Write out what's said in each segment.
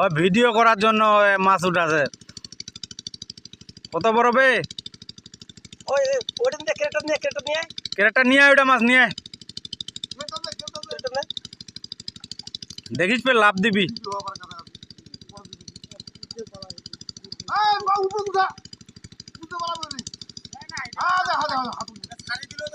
ও video করার জন্য মাছ উঠাছে। কত বড় বে? ক্যারেক্টার নিয়ে আয় ওটা মাছ নিয়ে আয়। দেখিস পে লাভ দিবি।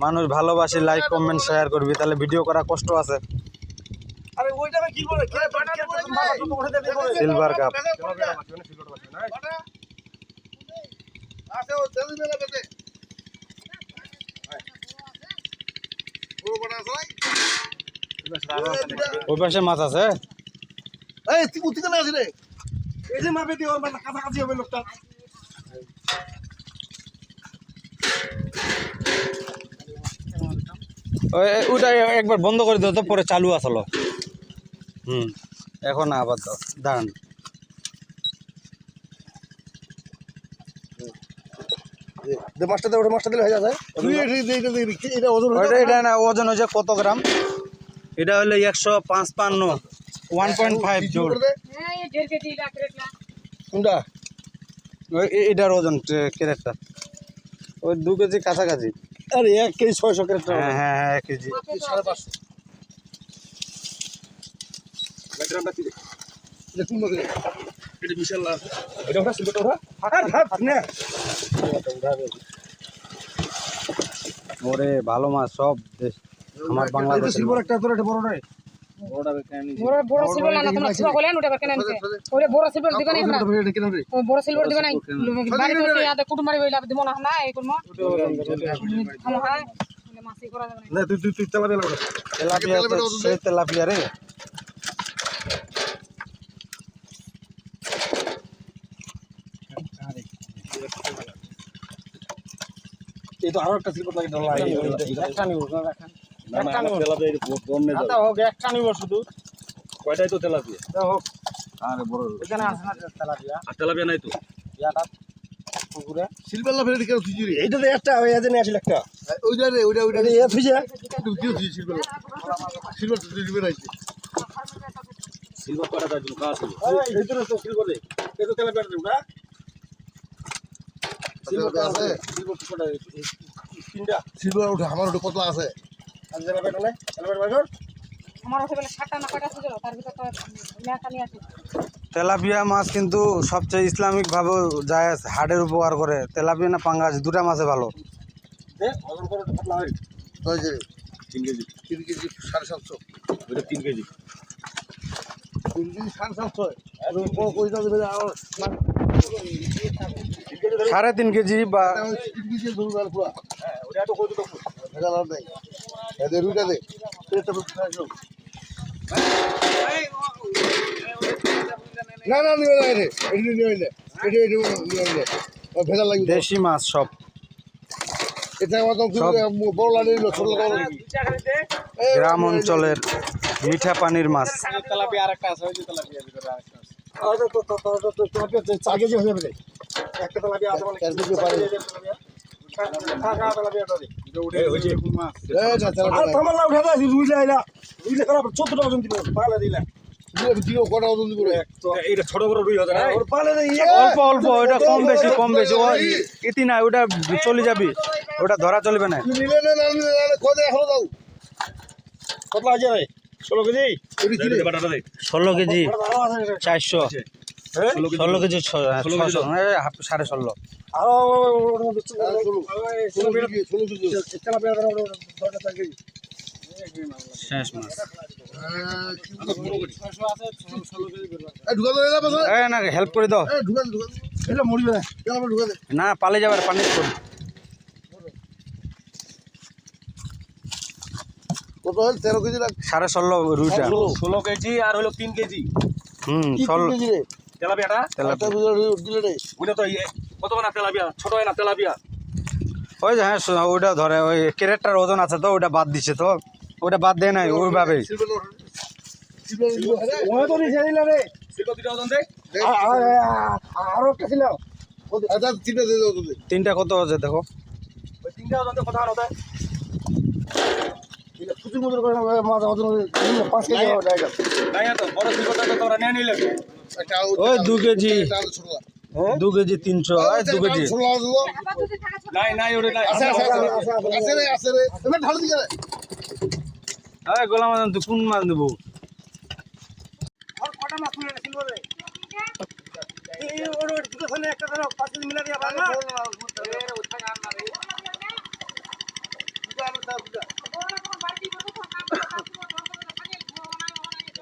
মানুষ ভালোবাসি লাইক কমেন্ট শেয়ার করবি তাহলে ভিডিও করা কষ্ট আছে সিলভার কাপ ওই পাশে মাছ আছে ওই ওটা একবার বন্ধ করে দাও তো পরে চালু আসলো। হুম। এখন আবার দাও দাঁড়ান। মাছটা ওটা মাছটা দিলে হয়ে যাবে। এটা ওজন এটা না? ওজন হচ্ছে কত গ্রাম? এটা হলো একশো পাঁচ পান্ন ওয়ান পয়েন্ট ফাইভ জোর কোনটা? ওই এ- এটার ওজন ক্যারেটটা ওই দু কেজি কাছাকাছি। আরে এক কেজি ছয়শো ক্যারেক্টার হ্যাঁ হ্যাঁ হ্যাঁ এক কেজি। সাড়ে পাঁচশো ভালো মাছ সব দেশ আমার বাংলাদেশ সিলভার একটা, তোর একটা বড় নয়। বড় বড় সিলভার না তোমরা ছোট করলেন ওটা কেন আনছে ওরে বড় সিলভার দিবে না আমরা এটা কেন রে? ও বড় সিলভার দিবে না বাড়ি তো ইয়াতে কুটুম হইলা দিব না না এই কোন হাম হ্যাঁ। করা যাবে না। তুই- তুই- তুই তেলা তেলাপিয়া তো তেলাপিয়া রে। এই তো আরও একটা সিলভার লাগে ডলা। এই- এই- এই- একটা। আচ্ছা হোক একটা নিব শুধু কয়টাই তো তেলা দিয়ে? হোক আরে বড়। এখানে আছে না তেলাপিয়া আর তেলাপিয়া নাই তো? ইয়াটা পুকুরে সিলভার লাভ এটা কেন রে এইটা একটা, ওই এজন্য আসলে একটা। ওইটা রে ওইটা ওইটা এটা এ থুইছে। কি তুই সিলভার সিলভার তুই দিবে না সিলভার কয়টা তার জন্য কাজ এই তো না তো সিলভার রে। এই তো তেলাপিয়া রে, ওটা? সিলভার আছে? সিলভার তো কয়টা? এই- এই- তিনটা। সিলভার আমার ওটা কতলা আছে তেলাপিয়া মাছ কিন্তু সবচেয়ে ইসলামিক ভাবে যায় হাড়ের উপকার করে। তেলাপিয়া না পাঙ্গাস দুটা মাছে ভালো। হয়। তিন কেজি। তিন কেজি সাড়ে সাতশো। ওইটা তিন কেজি। তিন কেজি সাড়ে সাতশো। তিন কেজি বা তিন কেজি ধরুন পুরা। হ্যাঁ, ওটা একটু কত তো। ভেজাল আর নেই। এদের রুইটা দে তো। না না নিবে না রে এটি নিবে না এটি এটি নিবে না ও ভেজাল লাগবে দেশি মাছ সব এটা তো বড় লাগে ছোট লাগে গ্রাম অঞ্চলের মিঠা পানির মাছ আর তো- তো- তো- তো- তো- তো- তেলাপিয়া তো চার কেজি হয়ে যাবে একটা তেলাপিয়া আছে মানে- পারে। খা, খা, তেলাপিয়াটা দে। ওই যে। এই না তেলা আর থামার না, উঠে দে, রুই লাই না। রুই লাই খারাপ, 14 টা ওজন দিবে, পাগলা দিলে। অল্প অল্প ওটা কম বেশি কম বেশি। ও ইতি না ওটা চলে যাবি। ওটা ধরা চলবে না। ষোলো কেজি? ষোলো কেজি চারশো। ষোলো কেজি হাফ সাড়ে ষোলো। হ্যাঁ, শেষ মাস না হেল্প করে দাও। না পালে যাবে পানি কর কত হল? তেরো কেজি সাড়ে ষোলো রুইটা। ষোলো কেজি আর হলো তিন কেজি। হুম ষোলো কেজি রে? তেলাপিয়াটা তেলাপিয়া। দিলে রে। ওটা তো ইয়ে কত না তেলাপিয়া? ছোট হয় না তেলাপিয়া? ওই যে হ্যাঁ ওইটা ধরে ওই ক্যারেটটার ওজন আছে তো ওটা বাদ দিছে তো। ওটা বাদ দেয় নাই ওইভাবেই। আচ্ছা তিনটা কত আছে দেখো। পাঁচ কেজি ওই দু কেজি দু কেজি তিনশো দু কেজি আবার যদি থাকে ছোট নাই নাই ওরে নাই আছে আছে আছে আছে রে আছে রে এবার ঢাল দিকে রে এই গোলাম আজম তুই কোন মাছ নেব কটা মাছ তুলে ছিল রে এই ওর ওর দুটো সামনে একটা ধরো পাঁচ কেজি মিলা দিয়া ভালো ওরা কোনো বাড়তি করে থাকা বাথরুমে ধর করে থাকে ঘুমানো ঘুমানো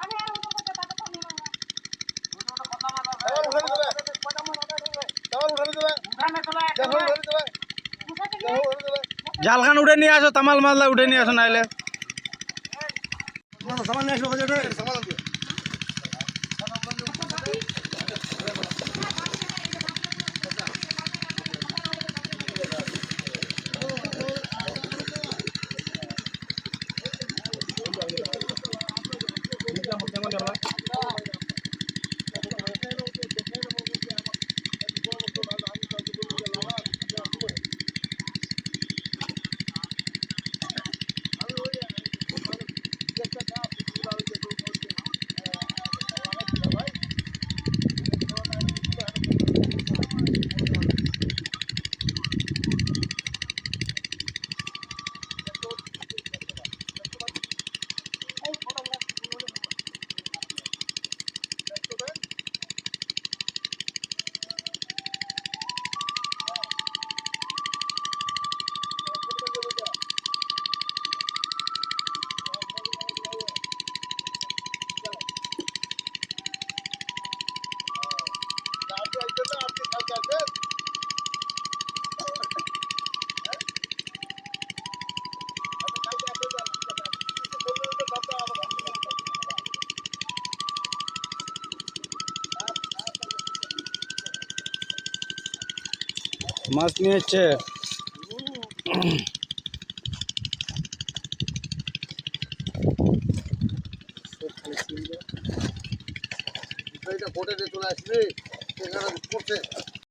আরে আর ওটা কথা তাতে ফোন না চাল উঠাই দিলে চাল উঠাই দিলে উঠানে চলে চাল উঠাই দিলে উঠাতে চাল উঠাই দিলে জালখান উঠে নিয়ে আসো তামাল মালদা উঠে নিয়ে আসো নাইলে। সামান নিয়ে আসলো মাছ নিয়ে এসছে এটা কোটে চলে আসবে সেখানে করছে